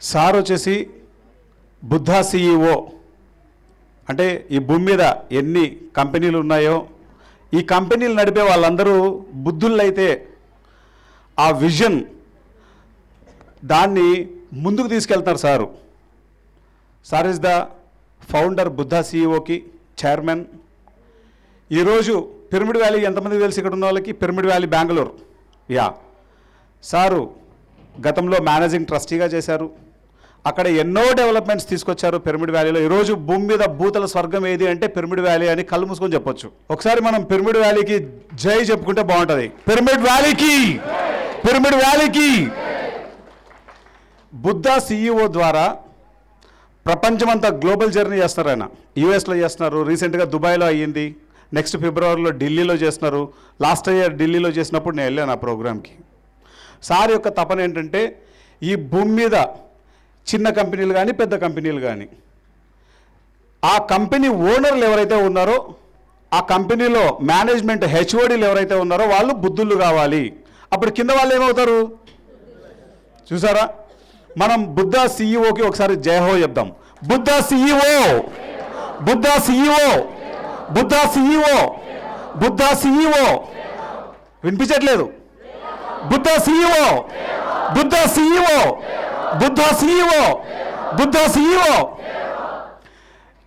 Sir వచ్చేసి Buddha CEO అంటే ఈ భూమి మీద ఎన్ని కంపెనీలు ఉన్నాయో ఈ కంపెనీలు నడిపే వాళ్ళందరూ బుద్ధులైతే అయితే ఆ విజన్ దాన్ని ముందుకు తీసుకెళ్తారు sir. Sir is the founder Buddha సీఈఓకి chairman. ఈరోజు పిరమిడ్ వ్యాలీ ఎంతమంది తెలిసి ఇక్కడ ఉన్న వాళ్ళకి? Pyramid valley Bengaluru. Yeah. Sir గతంలో మేనేజింగ్ ట్రస్టీగా చేశారు. అక్కడ ఎన్నో డెవలప్మెంట్స్ తీసుకొచ్చారు పిరమిడ్ వ్యాలీలో. ఈరోజు భూమి మీద భూతల స్వర్గం ఏది అంటే పిరమిడ్ వ్యాలీ అని కళ్ళు మూసుకొని చెప్పొచ్చు. ఒకసారి మనం పిరమిడ్ వ్యాలీకి జై చెప్పుకుంటే బాగుంటుంది. పిరమిడ్ వ్యాలీకి! పిరమిడ్ వ్యాలీకి! బుద్ధ సిఇఓ ద్వారా ప్రపంచమంతా గ్లోబల్ జర్నీ చేస్తారు ఆయన. యూఎస్లో చేస్తున్నారు రీసెంట్గా దుబాయ్లో అయ్యింది. నెక్స్ట్ ఫిబ్రవరిలో ఢిల్లీలో చేస్తున్నారు. లాస్ట్ ఇయర్ ఢిల్లీలో చేసినప్పుడు నేను వెళ్ళాను ఆ ప్రోగ్రామ్కి. సార్ యొక్క తపన ఏంటంటే ఈ భూమి మీద చిన్న కంపెనీలు కానీ పెద్ద కంపెనీలు కానీ ఆ కంపెనీ ఓనర్లు ఎవరైతే ఉన్నారో ఆ కంపెనీలో మేనేజ్మెంట్ హెచ్ఓడీలు ఎవరైతే ఉన్నారో వాళ్ళు బుద్ధులు కావాలి. అప్పుడు కింద వాళ్ళు ఏమవుతారు? చూసారా? మనం బుద్ధ సిఇఓకి ఒకసారి జయహో చెప్దాం. Buddha CEO Buddha CEO Buddha CEO Buddha CEO వినిపించట్లేదు. Buddha CEO Buddha CEO Buddha CEO Buddha CEO.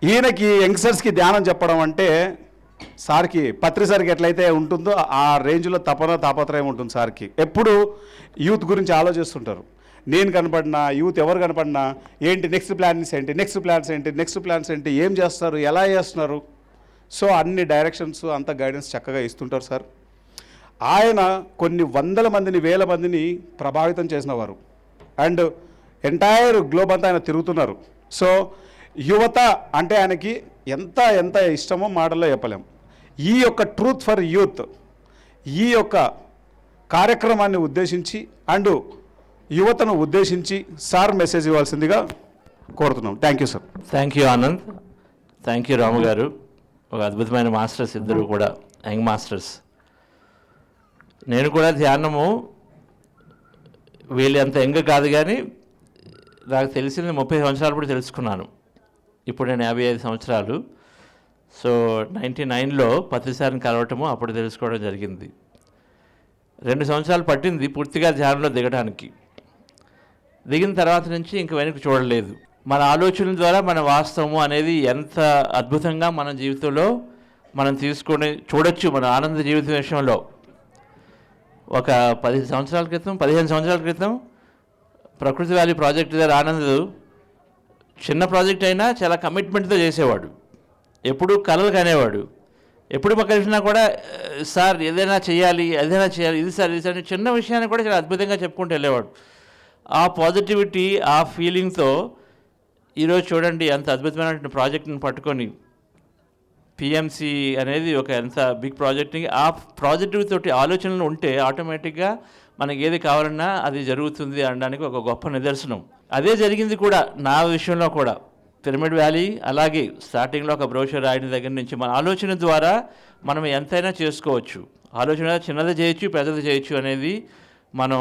ఈయనకి యంగ్స్టర్స్కి ధ్యానం చెప్పడం అంటే సార్కి పత్రి సార్కి ఎట్లయితే ఉంటుందో ఆ రేంజ్లో తపన తాపత్రయం ఉంటుంది సార్కి. ఎప్పుడు యూత్ గురించి ఆలోచిస్తుంటారు. నేను కనపడినా యూత్ ఎవరు కనపడినా ఏంటి నెక్స్ట్ ప్లాన్స్ ఏంటి నెక్స్ట్ ప్లాన్స్ ఏంటి నెక్స్ట్ ప్లాన్స్ ఏంటి ఏం చేస్తారు ఎలా చేస్తున్నారు? సో అన్ని డైరెక్షన్స్ అంత గైడెన్స్ చక్కగా ఇస్తుంటారు సార్. ఆయన కొన్ని వందల మందిని వేల మందిని ప్రభావితం చేసినవారు అండ్ ఎంటైర్ గ్లోబ్ అంతా ఆయన తిరుగుతున్నారు. సో యువత అంటే ఆయనకి ఎంత ఎంత ఇష్టమో మాటల్లో చెప్పలేం. ఈ యొక్క ట్రూత్ ఫర్ యూత్ ఈ యొక్క కార్యక్రమాన్ని ఉద్దేశించి అండ్ యువతను ఉద్దేశించి సార్ మెసేజ్ ఇవ్వాల్సిందిగా కోరుతున్నాం. Thank you sir thank you Anand thank you Ramu garu. ఒక అద్భుతమైన మాస్టర్స్ ఇద్దరు కూడా యంగ్ మాస్టర్స్ నేను కూడా ధ్యానము వీళ్ళు అంత యంగ్ కాదు కానీ నాకు తెలిసింది ముప్పై సంవత్సరాలు కూడా తెలుసుకున్నాను. ఇప్పుడు నేను యాభై ఐదు సంవత్సరాలు. సో నైంటీ నైన్లో పత్రిసారిని కలవటము అప్పుడు తెలుసుకోవడం జరిగింది. రెండు సంవత్సరాలు పట్టింది పూర్తిగా ధ్యానంలో దిగడానికి దిగిన తర్వాత నుంచి ఇంక వెనక్కి చూడలేదు. మన ఆలోచనల ద్వారా మన వాస్తవము అనేది ఎంత అద్భుతంగా మన జీవితంలో మనం తీసుకొని చూడొచ్చు మన ఆనంద జీవితం విషయంలో. ఒక పది సంవత్సరాల క్రితం పదిహేను సంవత్సరాల క్రితం ప్రకృతి వ్యాలీ ప్రాజెక్ట్ దగ్గర ఆనంద్ చిన్న ప్రాజెక్ట్ అయినా చాలా కమిట్మెంట్తో చేసేవాడు. ఎప్పుడు కలలు కనేవాడు. ఎప్పుడు కలిసినా కూడా సార్ ఏదైనా చేయాలి ఏదైనా చేయాలి ఇది సార్ ఇది సార్ చిన్న విషయాన్ని కూడా చాలా అద్భుతంగా చెప్పుకుంటూ వెళ్ళేవాడు. ఆ పాజిటివిటీ ఆ ఫీలింగ్తో ఈరోజు చూడండి అంత అద్భుతమైనటువంటి ప్రాజెక్ట్ని పట్టుకొని పిఎంసి అనేది ఒక ఎంత బిగ్ ప్రాజెక్ట్ని ఆ ప్రాజెక్టు తోటి ఆలోచనలు ఉంటే ఆటోమేటిక్గా మనకి ఏది కావాలన్నా అది జరుగుతుంది అనడానికి ఒక గొప్ప నిదర్శనం. అదే జరిగింది కూడా నా విషయంలో కూడా. పిరమిడ్ వ్యాలీ అలాగే స్టార్టింగ్లో ఒక బ్రోషర్ రాయడం దగ్గర నుంచి మన ఆలోచన ద్వారా మనం ఎంతైనా చేసుకోవచ్చు. ఆలోచన చిన్నది చేయొచ్చు పెద్దది చేయొచ్చు అనేది మనం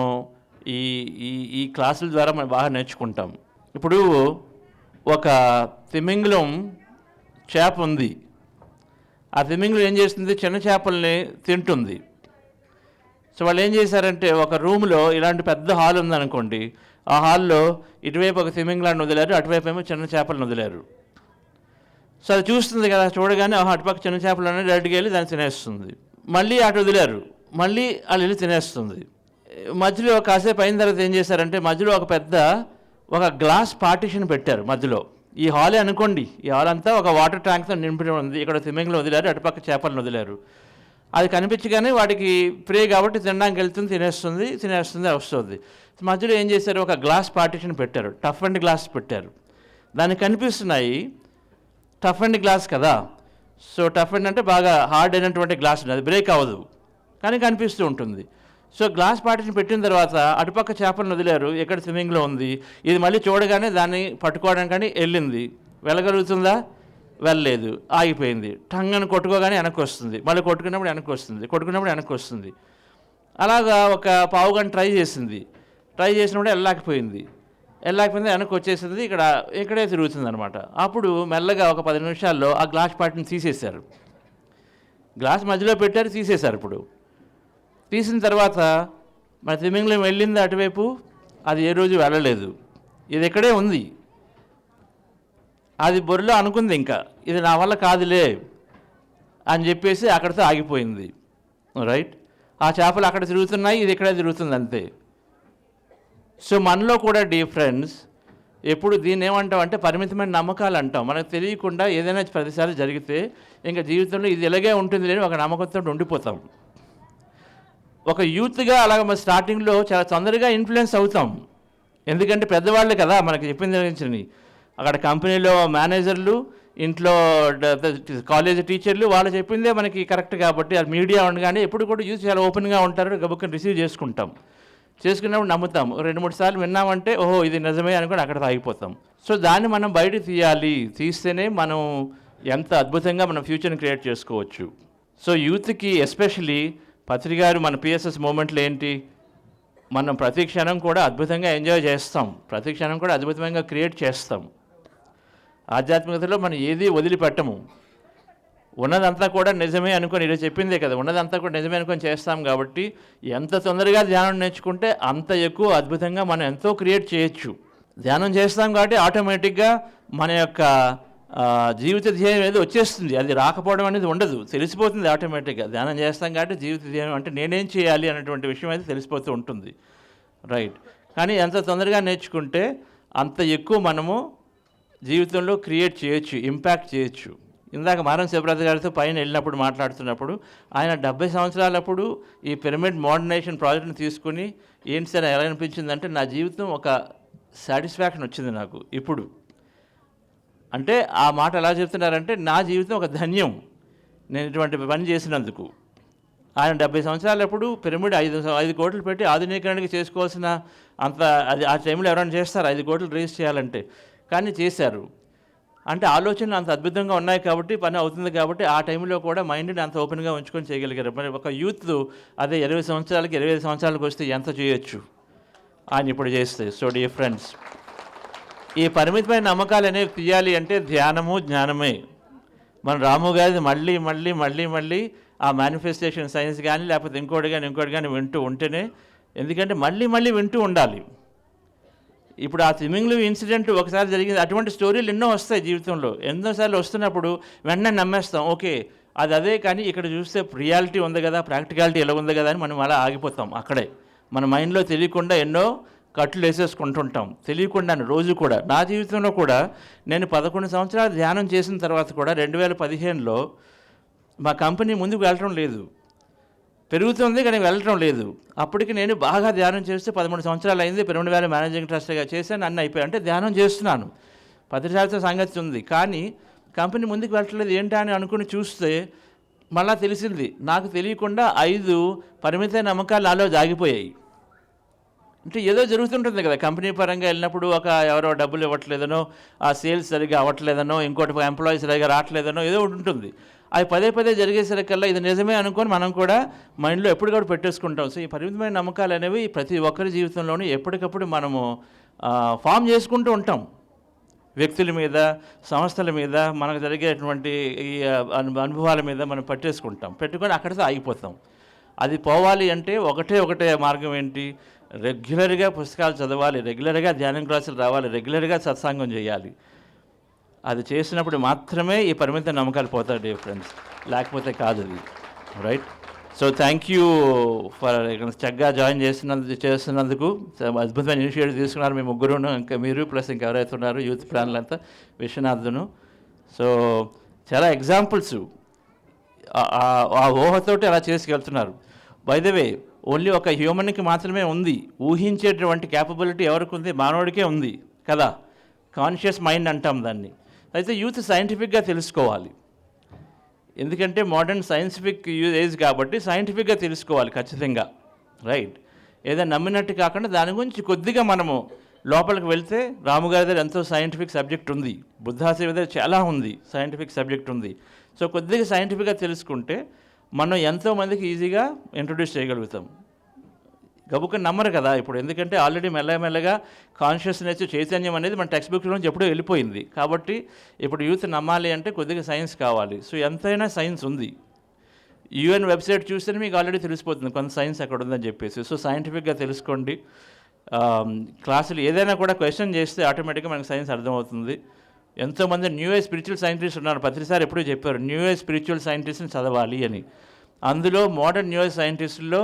ఈ ఈ ఈ క్లాసుల ద్వారా మనం బాగా నేర్చుకుంటాం. ఇప్పుడు ఒక తిమింగలం చేప ఉంది. ఆ తిమింగలం ఏం చేస్తుంది? చిన్న చేపల్ని తింటుంది. సో వాళ్ళు ఏం చేశారంటే ఒక రూమ్లో ఇలాంటి పెద్ద హాల్ ఉందనుకోండి ఆ హాల్లో ఇటువైపు ఒక స్విమ్మింగ్ లాండ్ వదిలారు అటువైపు ఏమో చిన్న చేపలను వదిలారు. సో అది చూస్తుంది కదా చూడగానే అటుపక్క చిన్న చేపలు అనేది డైరెక్ట్గా వెళ్ళి దాన్ని తినేస్తుంది. మళ్ళీ అటు వదిలారు మళ్ళీ వాళ్ళు వెళ్ళి తినేస్తుంది. మధ్యలో కాసేపు అయిన తర్వాత ఏం చేశారంటే మధ్యలో ఒక పెద్ద ఒక గ్లాస్ పార్టిషన్ పెట్టారు మధ్యలో. ఈ హాలే అనుకోండి ఈ హాల్ అంతా ఒక వాటర్ ట్యాంక్తో నింపి ఉంది ఇక్కడ స్విమ్మింగ్లో వదిలారు అటుపక్క చేపలను వదిలారు. అది కనిపించగానే వాటికి ప్రే కాబట్టి తినడానికి వెళ్తుంది తినేస్తుంది తినేస్తుంది వస్తుంది. మధ్యలో ఏం చేశారు? ఒక గ్లాస్ పార్టిషన్ పెట్టారు. టఫ్ అండ్ గ్లాస్ పెట్టారు. దానికి కనిపిస్తున్నాయి టఫ్ అండ్ గ్లాస్ కదా. సో టఫ్ అండ్ అంటే బాగా హార్డ్ అయినటువంటి గ్లాస్ అది బ్రేక్ అవ్వదు. కానీ కనిపిస్తూ ఉంటుంది. సో గ్లాస్ పార్టిషన్ పెట్టిన తర్వాత అటుపక్క చేపలను వదిలారు. ఎక్కడ స్విమ్మింగ్లో ఉంది? ఇది మళ్ళీ చూడగానే దాన్ని పట్టుకోవడానికి కానీ వెళ్ళింది. వెళ్ళగలుగుతుందా? వెళ్ళలేదు ఆగిపోయింది. టంగను కొట్టుకోగానే వెనక్కి వస్తుంది. మళ్ళీ కొట్టుకున్నప్పుడు వెనక్కి వస్తుంది. కొట్టుకున్నప్పుడు వెనక్కి వస్తుంది. అలాగా ఒక పావు గంట ట్రై చేసింది. ట్రై చేసినప్పుడు వెళ్ళలేకపోయింది. వెళ్ళలేకపోయింది వెనక్కి వచ్చేసింది. ఇక్కడ ఇక్కడే తిరుగుతుంది అనమాట అప్పుడు మెల్లగా ఒక పది నిమిషాల్లో ఆ గ్లాస్ పార్ట్ని తీసేశారు. గ్లాస్ మధ్యలో పెట్టారు తీసేశారు ఇప్పుడు. తీసిన తర్వాత మన తిమింగలం వెళ్ళింది అటువైపు. అది ఏ రోజు వెళ్ళలేదు. ఇది ఇక్కడే ఉంది. అది బొరిలో అనుకుంది ఇంకా. ఇది నా వల్ల కాదులే అని చెప్పేసి అక్కడితో ఆగిపోయింది. రైట్ ఆ చేపలు అక్కడ తిరుగుతున్నాయి ఇది ఇక్కడే తిరుగుతుంది అంతే. సో మనలో కూడా డీ ఫ్రెండ్స్ ఎప్పుడు దీన్ని ఏమంటాం అంటే పరిమితమైన నమ్మకాలు అంటాం. మనకు తెలియకుండా ఏదైనా ప్రతిసారి జరిగితే ఇంకా జీవితంలో ఇది ఇలాగే ఉంటుంది అని ఒక నమ్మకంతో ఉండిపోతాం. ఒక యూత్గా అలాగ మన స్టార్టింగ్లో చాలా తొందరగా ఇన్ఫ్లుయెన్స్ అవుతాం. ఎందుకంటే పెద్దవాళ్ళు కదా మనకి చెప్పింది అక్కడ కంపెనీలో మేనేజర్లు ఇంట్లో కాలేజ్ టీచర్లు వాళ్ళు చెప్పిందే మనకి కరెక్ట్ కాబట్టి అది మీడియా ఉండగానే ఎప్పుడు కూడా యూజ్ చాలా ఓపెన్గా ఉంటారు గబుక్కని రిసీవ్ చేసుకుంటాం. చేసుకున్నప్పుడు నమ్ముతాం. రెండు మూడు సార్లు విన్నామంటే ఓహో ఇది నిజమే అనుకుని అక్కడ ఆగిపోతాం సో దాన్ని మనం బయట తీయాలి. తీస్తేనే మనం ఎంత అద్భుతంగా మనం ఫ్యూచర్ని క్రియేట్ చేసుకోవచ్చు. సో యూత్కి ఎస్పెషలీ పత్రికారు మన పిఎస్ఎస్ మూమెంట్లు ఏంటి? మనం ప్రతి క్షణం కూడా అద్భుతంగా ఎంజాయ్ చేస్తాం. ప్రతి క్షణం కూడా అద్భుతంగా క్రియేట్ చేస్తాం. ఆధ్యాత్మికతలో మనం ఏది వదిలిపెట్టము. ఉన్నదంతా కూడా నిజమే అనుకొని ఇలా చెప్పిందే కదా ఉన్నదంతా కూడా నిజమే అనుకొని చేస్తాం కాబట్టి ఎంత తొందరగా ధ్యానం నేర్చుకుంటే అంత ఎక్కువ అద్భుతంగా మనం ఎంతో క్రియేట్ చేయొచ్చు. ధ్యానం చేస్తాం కాబట్టి ఆటోమేటిక్గా మన యొక్క జీవిత ధ్యేయం అనేది వచ్చేస్తుంది అది రాకపోవడం అనేది ఉండదు తెలిసిపోతుంది ఆటోమేటిక్గా. ధ్యానం చేస్తాం కాబట్టి జీవిత ధ్యేయం అంటే నేనేం చేయాలి అనేటువంటి విషయం అయితే తెలిసిపోతూ ఉంటుంది. రైట్. కానీ ఎంత తొందరగా నేర్చుకుంటే అంత ఎక్కువ మనము జీవితంలో క్రియేట్ చేయొచ్చు ఇంపాక్ట్ చేయొచ్చు. ఇందాక మారం శివరాజు గారితో పైన వెళ్ళినప్పుడు మాట్లాడుతున్నప్పుడు ఆయన డెబ్బై సంవత్సరాలప్పుడు ఈ పిరమిడ్ మోడర్నైజేషన్ ప్రాజెక్ట్ని తీసుకుని ఏంటి సార్ ఎలా అనిపించిందంటే నా జీవితం ఒక సాటిస్ఫాక్షన్ వచ్చింది నాకు ఇప్పుడు. అంటే ఆ మాట ఎలా చెప్తున్నారంటే నా జీవితం ఒక ధన్యం. నేను ఇటువంటి పని చేసినందుకు. ఆయన డెబ్బై సంవత్సరాలప్పుడు పిరమిడ్ ఐదు ఐదు కోట్లు పెట్టి ఆధునీకరణకి చేసుకోవాల్సిన అంత అది ఆ టైంలో ఎవరైనా చేస్తారు? ఐదు కోట్లు రేస్ చేయాలంటే. కానీ చేశారు. అంటే ఆలోచనలు అంత అద్భుతంగా ఉన్నాయి కాబట్టి పని అవుతుంది కాబట్టి ఆ టైంలో కూడా మైండ్ని అంత ఓపెన్గా ఉంచుకొని చేయగలిగారు. మరి ఒక యూత్ అదే ఇరవై సంవత్సరాలకి ఇరవై ఐదు సంవత్సరాలకు వస్తే ఎంత చేయొచ్చు? ఆయన ఇప్పుడు చేస్తే. సో డియర్ ఫ్రెండ్స్ ఈ పరిమితమైన నమ్మకాలు అనేవి తీయాలి అంటే ధ్యానము జ్ఞానమే. మన రాము గారిది మళ్ళీ మళ్ళీ మళ్ళీ మళ్ళీ ఆ మేనిఫెస్టేషన్ సైన్స్ కానీ లేకపోతే ఇంకోటి కానీ ఇంకోటి కానీ వింటూ ఉంటేనే ఎందుకంటే మళ్ళీ మళ్ళీ వింటూ ఉండాలి. ఇప్పుడు ఆ స్విమ్మింగ్లో ఇన్సిడెంట్ ఒకసారి జరిగింది. అటువంటి స్టోరీలు ఎన్నో వస్తాయి జీవితంలో. ఎన్నోసార్లు వస్తున్నప్పుడు వెంటనే నమ్మేస్తాం. ఓకే అది అదే కానీ ఇక్కడ చూస్తే రియాలిటీ ఉంది కదా ప్రాక్టికాలిటీ ఎలా ఉంది కదా అని మనం అలా ఆగిపోతాం అక్కడే. మన మైండ్లో తెలియకుండా ఎన్నో కట్లు వేసేసుకుంటుంటాం. తెలియకుండా రోజు కూడా. నా జీవితంలో కూడా నేను పదకొండు సంవత్సరాలు ధ్యానం చేసిన తర్వాత కూడా రెండు వేల పదిహేనులో మా కంపెనీ ముందుకు వెళ్ళడం లేదు. పెరుగుతుంది కానీ వెళ్ళటం లేదు. అప్పటికి నేను బాగా ధ్యానం చేస్తే పదమూడు సంవత్సరాలు అయింది. పన్నెండు వేల మేనేజింగ్ ట్రస్ట్గా చేశాను అన్నీ అయిపోయి అంటే ధ్యానం చేస్తున్నాను. పత్రికాలతో సంగతి ఉంది. కానీ కంపెనీ ముందుకు వెళ్ళట్లేదు ఏంటా అని అనుకుని చూస్తే మళ్ళా తెలిసింది. నాకు తెలియకుండా ఐదు పరిమిత నమ్మకాలు నాలో జాగిపోయాయి. అంటే ఏదో జరుగుతుంటుంది కదా. కంపెనీ పరంగా వెళ్ళినప్పుడు ఒక ఎవరో డబ్బులు ఇవ్వట్లేదనో ఆ సేల్స్ సరిగా అవ్వట్లేదనో ఇంకోటి ఎంప్లాయీస్ సరిగా రావట్లేదనో ఏదో ఒకటి ఉంటుంది అవి పదే పదే జరిగేసరికల్లా ఇది నిజమే అనుకొని మనం కూడా మైండ్లో ఎప్పటికప్పుడు పెట్టేసుకుంటాం. సో ఈ పరిమితమైన నమ్మకాలు అనేవి ప్రతి ఒక్కరి జీవితంలోనూ ఎప్పటికప్పుడు మనము ఫామ్ చేసుకుంటూ ఉంటాం. వ్యక్తుల మీద సంస్థల మీద మనకు జరిగేటువంటి ఈ అను- అనుభవాల మీద మనం పట్టేసుకుంటాం. పెట్టుకొని అక్కడితో ఆగిపోతాం. అది పోవాలి అంటే ఒకటే ఒకటే మార్గం ఏంటి? రెగ్యులర్గా పుస్తకాలు చదవాలి రెగ్యులర్గా ధ్యానం క్లాసులు రావాలి రెగ్యులర్గా సత్సంగం చేయాలి. అది చేసినప్పుడు మాత్రమే ఈ పరిమిత నమ్మకాలు పోతారు డే ఫ్రెండ్స్ లేకపోతే కాదు అది right so thank you for చక్కగా జాయిన్ చేసినందుకు చేస్తున్నందుకు. అద్భుతమైన ఇనిషియేటివ్ తీసుకున్నారు మీ ముగ్గురును ఇంకా మీరు ప్లస్ ఇంకెవరైతే ఉన్నారు యూత్ ప్లాన్లంతా విశ్వనాథును. సో చాలా ఎగ్జాంపుల్స్ ఆ- ఆ ఊహతోటి అలా చేసుకెళ్తున్నారు. బై ద వే ఓన్లీ ఒక హ్యూమన్కి మాత్రమే ఉంది. ఊహించేటువంటి క్యాపబిలిటీ ఎవరికి ఉంది? మానవుడికే ఉంది. కదా? కాన్షియస్ మైండ్ అంటాం దాన్ని. అయితే యూత్ సైంటిఫిక్గా తెలుసుకోవాలి. ఎందుకంటే మోడర్న్ సైంటిఫిక్ ఏజ్ కాబట్టి సైంటిఫిక్గా తెలుసుకోవాలి ఖచ్చితంగా. రైట్. ఏదో నమ్మినట్టు కాకుండా దాని గురించి కొద్దిగా మనము లోపలికి వెళ్తే రాముగారి దగ్గర ఎంతో సైంటిఫిక్ సబ్జెక్ట్ ఉంది. బుద్ధాశివ దగ్గర చాలా ఉంది సైంటిఫిక్ సబ్జెక్ట్ ఉంది. సో కొద్దిగా సైంటిఫిక్గా తెలుసుకుంటే మనం ఎంతోమందికి ఈజీగా ఇంట్రొడ్యూస్ చేయగలుగుతాం. గబుక్కని నమ్మరు కదా ఇప్పుడు. ఎందుకంటే ఆల్రెడీ మెల్లమెల్లగా కాన్షియస్నెస్ చైతన్యం అనేది మన టెక్స్ట్ బుక్ నుంచి ఎప్పుడూ వెళ్ళిపోయింది. కాబట్టి ఇప్పుడు యూత్ నమ్మాలి అంటే కొద్దిగా సైన్స్ కావాలి. సో ఎంతైనా సైన్స్ ఉంది. యూఎన్ వెబ్సైట్ చూస్తేనే మీకు ఆల్రెడీ తెలిసిపోతుంది కొంత సైన్స్ అక్కడ ఉందని చెప్పేసి. సో సైంటిఫిక్గా తెలుసుకోండి. క్లాసులు ఏదైనా కూడా క్వశ్చన్ చేస్తే ఆటోమేటిక్గా మనకు సైన్స్ అర్థమవుతుంది. ఎంతోమంది న్యూ ఏజ్ స్పిరిచువల్ సైంటిస్ట్ ఉన్నారు. ప్రతిసారి ఎప్పుడూ చెప్పారు న్యూ ఏజ్ స్పిరిచువల్ సైంటిస్ట్ని చదవాలి అని. అందులో మోడర్న్ న్యూ ఏజ్ సైంటిస్టుల్లో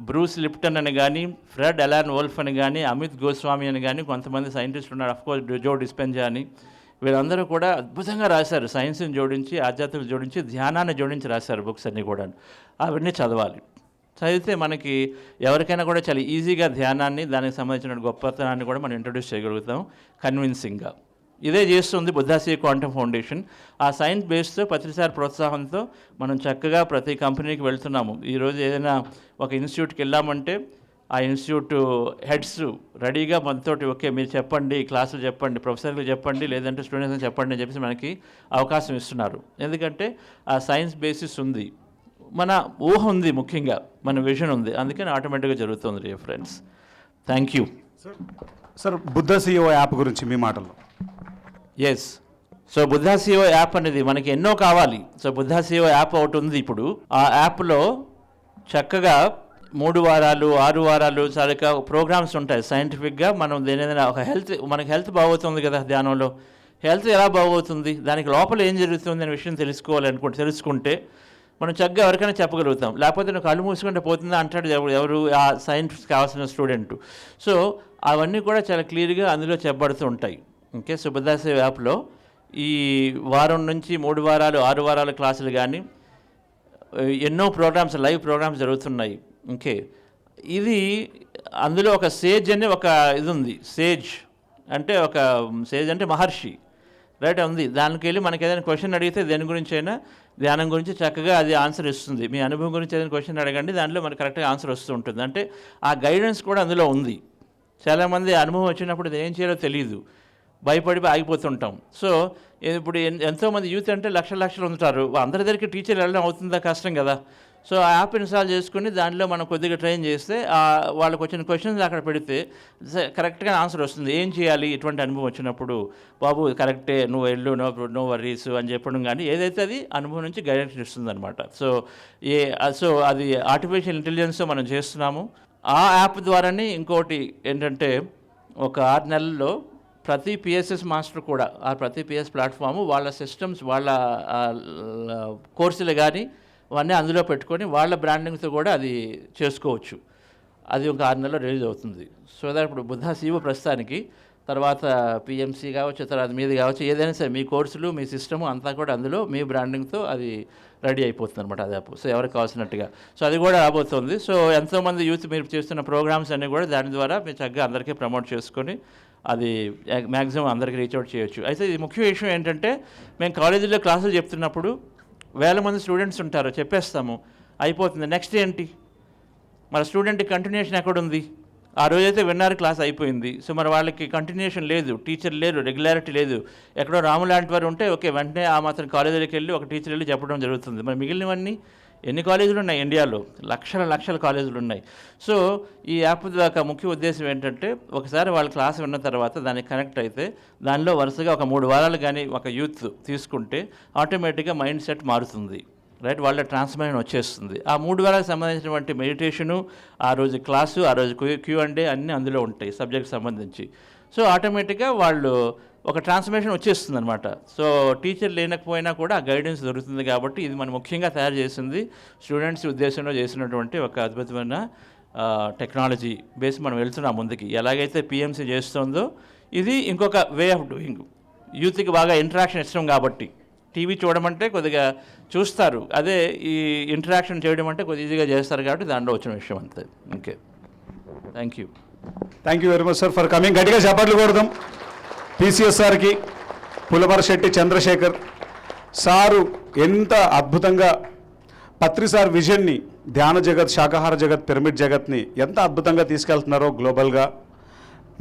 బ్రూస్ లిప్టన్ అని కానీ ఫ్రెడ్ అలాన్ వోల్ఫ్ అని కానీ అమిత్ గోస్వామి అని కానీ కొంతమంది సైంటిస్టులు ఉన్నారు. అఫ్కోర్స్ జో డిస్పెంజా అని. వీళ్ళందరూ కూడా అద్భుతంగా రాశారు. సైన్స్ని జోడించి ఆధ్యాత్మిక జోడించి ధ్యానాన్ని జోడించి రాశారు బుక్స్ అన్నీ కూడా అవన్నీ చదవాలి. చదివితే మనకి ఎవరికైనా కూడా చాలా ఈజీగా ధ్యానాన్ని దానికి సంబంధించిన గొప్పతనాన్ని కూడా మనం ఇంట్రడ్యూస్ చేయగలుగుతాం. కన్విన్సింగ్గా ఇదే చేస్తుంది బుద్ధాసీ క్వాంటమ్ ఫౌండేషన్. ఆ సైన్స్ బేస్తో ప్రతిసారి ప్రోత్సాహంతో మనం చక్కగా ప్రతి కంపెనీకి వెళ్తున్నాము. ఈరోజు ఏదైనా ఒక ఇన్స్టిట్యూట్కి వెళ్ళామంటే ఆ ఇన్స్టిట్యూట్ హెడ్స్ రెడీగా మనతోటి ఓకే మీరు చెప్పండి క్లాసులు చెప్పండి ప్రొఫెసర్లు చెప్పండి లేదంటే స్టూడెంట్స్ చెప్పండి అని చెప్పేసి మనకి అవకాశం ఇస్తున్నారు. ఎందుకంటే ఆ సైన్స్ బేసిస్ ఉంది. మన ఊహ ఉంది ముఖ్యంగా మన విజన్ ఉంది. అందుకని ఆటోమేటిక్గా జరుగుతుంది రే friends thank you. Sir Buddha CEO app గురించి మీ మాటల్లో. ఎస్ సో బుద్ధాసియో యాప్ అనేది మనకి ఎన్నో కావాలి. సో బుద్ధాసియో యాప్ ఒకటి ఉంది ఇప్పుడు. ఆ యాప్లో చక్కగా మూడు వారాలు ఆరు వారాలు సరిగ్గా ప్రోగ్రామ్స్ ఉంటాయి. సైంటిఫిక్గా మనం దేని ఏదైనా ఒక హెల్త్ మనకి హెల్త్ బాగవుతుంది కదా ధ్యానంలో. హెల్త్ ఎలా బాగవుతుంది దానికి లోపల ఏం జరుగుతుంది అనే విషయం తెలుసుకోవాలనుకుంటే తెలుసుకుంటే మనం చక్కగా ఎవరికైనా చెప్పగలుగుతాం. లేకపోతే నువ్వు కళ్ళు మూసుకుంటే పోతుందా అంటాడు ఎవరు ఎవరు ఆ సైన్స్ కావాల్సిన స్టూడెంట్ సో అవన్నీ కూడా చాలా క్లియర్గా అందులో చెప్పబడుతూ ఉంటాయి. ఇంకే శుభదాస యాప్లో ఈ వారం నుంచి మూడు వారాలు ఆరు వారాల క్లాసులు కానీ ఎన్నో ప్రోగ్రామ్స్ లైవ్ ప్రోగ్రామ్స్ జరుగుతున్నాయి. ఇంకే ఇది అందులో ఒక సేజ్ అనే ఒక ఇది ఉంది. సేజ్ అంటే ఒక సేజ్ అంటే మహర్షి. రైట్ ఉంది. దానికి వెళ్ళి మనకి ఏదైనా క్వశ్చన్ అడిగితే దేని గురించి అయినా ధ్యానం గురించి చక్కగా అది ఆన్సర్ ఇస్తుంది. మీ అనుభవం గురించి ఏదైనా క్వశ్చన్ అడగండి దాంట్లో మనకి కరెక్ట్గా ఆన్సర్ వస్తూ ఉంటుంది. అంటే ఆ గైడెన్స్ కూడా అందులో ఉంది. చాలామంది అనుభవం వచ్చినప్పుడు ఏం చేయాలో తెలియదు భయపడి ఆగిపోతుంటాం. సో ఇప్పుడు ఎంతోమంది యూత్ అంటే లక్షల లక్షలు ఉంటారు అందరి దగ్గరికి టీచర్ వెళ్ళడం అవుతుందా? కష్టం కదా. సో ఆ యాప్ ఇన్స్టాల్ చేసుకుని దానిలో మనం కొద్దిగా ట్రైన్ చేస్తే వాళ్ళకు వాళ్ళకి వచ్చిన క్వశ్చన్స్ అక్కడ పెడితే కరెక్ట్గా ఆన్సర్ వస్తుంది. ఏం చేయాలి? ఇటువంటి అనుభవం వచ్చినప్పుడు బాబు కరెక్టే నువ్వు వెళ్ళు నో నో వర్రీస్ అని చెప్పడం కానీ ఏదైతే అది అనుభవం నుంచి గైడెన్స్ ఇస్తుంది అనమాట సో ఏ సో అది ఆర్టిఫిషియల్ ఇంటెలిజెన్స్ మనం చేస్తున్నాము. ఆ యాప్ ద్వారానే ఇంకోటి ఏంటంటే ఒక ఆరు నెలల్లో ప్రతి పిఎస్ఎస్ మాస్టర్ కూడా ఆ ప్రతి పిఎస్ ప్లాట్ఫామ్ వాళ్ళ సిస్టమ్స్ వాళ్ళ కోర్సులు కానీ అవన్నీ అందులో పెట్టుకొని వాళ్ళ బ్రాండింగ్తో కూడా అది చేసుకోవచ్చు. అది ఒక ఆరు నెలలో రిలీజ్ అవుతుంది. సో దాని ఇప్పుడు బుద్ధ సీఓ ప్రస్తుతానికి తర్వాత పిఎంసీ కావచ్చు తర్వాత మీది కావచ్చు ఏదైనా సరే మీ కోర్సులు మీ సిస్టము అంతా కూడా అందులో మీ బ్రాండింగ్తో అది రెడీ అయిపోతుంది అనమాట అది సో ఎవరికి కావాల్సినట్టుగా. సో అది కూడా రాబోతుంది. సో ఎంతోమంది యూత్ మీరు చేస్తున్న ప్రోగ్రామ్స్ అన్నీ కూడా దాని ద్వారా మీరు చక్కగా అందరికీ ప్రమోట్ చేసుకొని అది మ్యాక్సిమం అందరికీ రీచ్ అవుట్ చేయొచ్చు. అయితే ఇది ముఖ్య విషయం ఏంటంటే మేము కాలేజీలో క్లాసులు చెప్తున్నప్పుడు వేల మంది స్టూడెంట్స్ ఉంటారు చెప్పేస్తాము. అయిపోతుంది. నెక్స్ట్ ఏంటి? మన స్టూడెంట్ కంటిన్యూషన్ ఎక్కడుంది? ఆ రోజైతే విన్నారు క్లాస్ అయిపోయింది. సో మరి వాళ్ళకి కంటిన్యూషన్ లేదు. టీచర్ లేరు రెగ్యులారిటీ లేదు. ఎక్కడో రాము లాంటి వారు ఉంటే ఓకే వెంటనే ఆ మాత్రం కాలేజీలోకి వెళ్ళి ఒక టీచర్ వెళ్ళి చెప్పడం జరుగుతుంది. మరి మిగిలినవన్నీ ఎన్ని కాలేజీలు ఉన్నాయి ఇండియాలో? లక్షల లక్షల కాలేజీలు ఉన్నాయి. సో ఈ యాప్ యొక్క ముఖ్య ఉద్దేశం ఏంటంటే ఒకసారి వాళ్ళ క్లాస్ విన్న తర్వాత దానికి కనెక్ట్ అయితే దానిలో వరుసగా ఒక మూడు వారాలు కానీ ఒక యూత్ తీసుకుంటే ఆటోమేటిక్గా మైండ్ సెట్ మారుతుంది. రైట్? వాళ్ళ ట్రాన్స్ఫర్మేషన్ వచ్చేస్తుంది. ఆ మూడు వేలకు సంబంధించినటువంటి మెడిటేషను ఆ రోజు క్లాసు ఆ రోజు క్యూ క్యూ అండ్ అన్నీ అందులో ఉంటాయి సబ్జెక్ట్ సంబంధించి. సో ఆటోమేటిక్గా వాళ్ళు ఒక ట్రాన్స్ఫర్మేషన్ వచ్చేస్తుంది అనమాట సో టీచర్ లేనకపోయినా కూడా ఆ గైడెన్స్ దొరుకుతుంది కాబట్టి ఇది మనం ముఖ్యంగా తయారు చేసింది స్టూడెంట్స్ ఉద్దేశంలో చేసినటువంటి ఒక అద్భుతమైన టెక్నాలజీ బేస్ మనం వెళ్తున్నాం ముందుకి. ఎలాగైతే పిఎంసీ చేస్తుందో ఇది ఇంకొక వే ఆఫ్ డూయింగ్ యూత్కి బాగా ఇంటరాక్షన్ ఇష్టం కాబట్టి. టీవీ చూడమంటే కొద్దిగా చూస్తారు. అదే ఈ ఇంటరాక్షన్ చేయడం అంటే కొద్దిగా ఈజీగా చేస్తారు కాబట్టి దాంట్లో వచ్చిన విషయం అంతే. Okay thank you thank you very much sir for coming గట్టిగా చప్పట్లు కొడదాం. టీసీఎస్ సార్కి చంద్రశేఖర్ సారు ఎంత అద్భుతంగా పత్రి సార్ విజన్ని ధ్యాన జగత్ శాకాహార జగత్ పిరమిడ్ జగత్ని ఎంత అద్భుతంగా తీసుకెళ్తున్నారో గ్లోబల్గా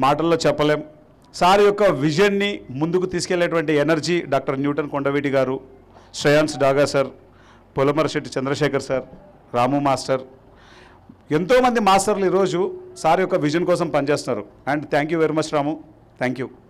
మాటల్లో చెప్పలేం. సార్ యొక్క విజన్ని ముందుకు తీసుకెళ్ళేటువంటి energy doctor Newton Kondaveeti garu Shreyans Daga sir Pulamarasetti Chandrasekhar sir Ramu master. ఎంతోమంది మాస్టర్లు ఈరోజు సార్ యొక్క విజన్ కోసం పనిచేస్తున్నారు. And thank you very much Ramu. Thank you.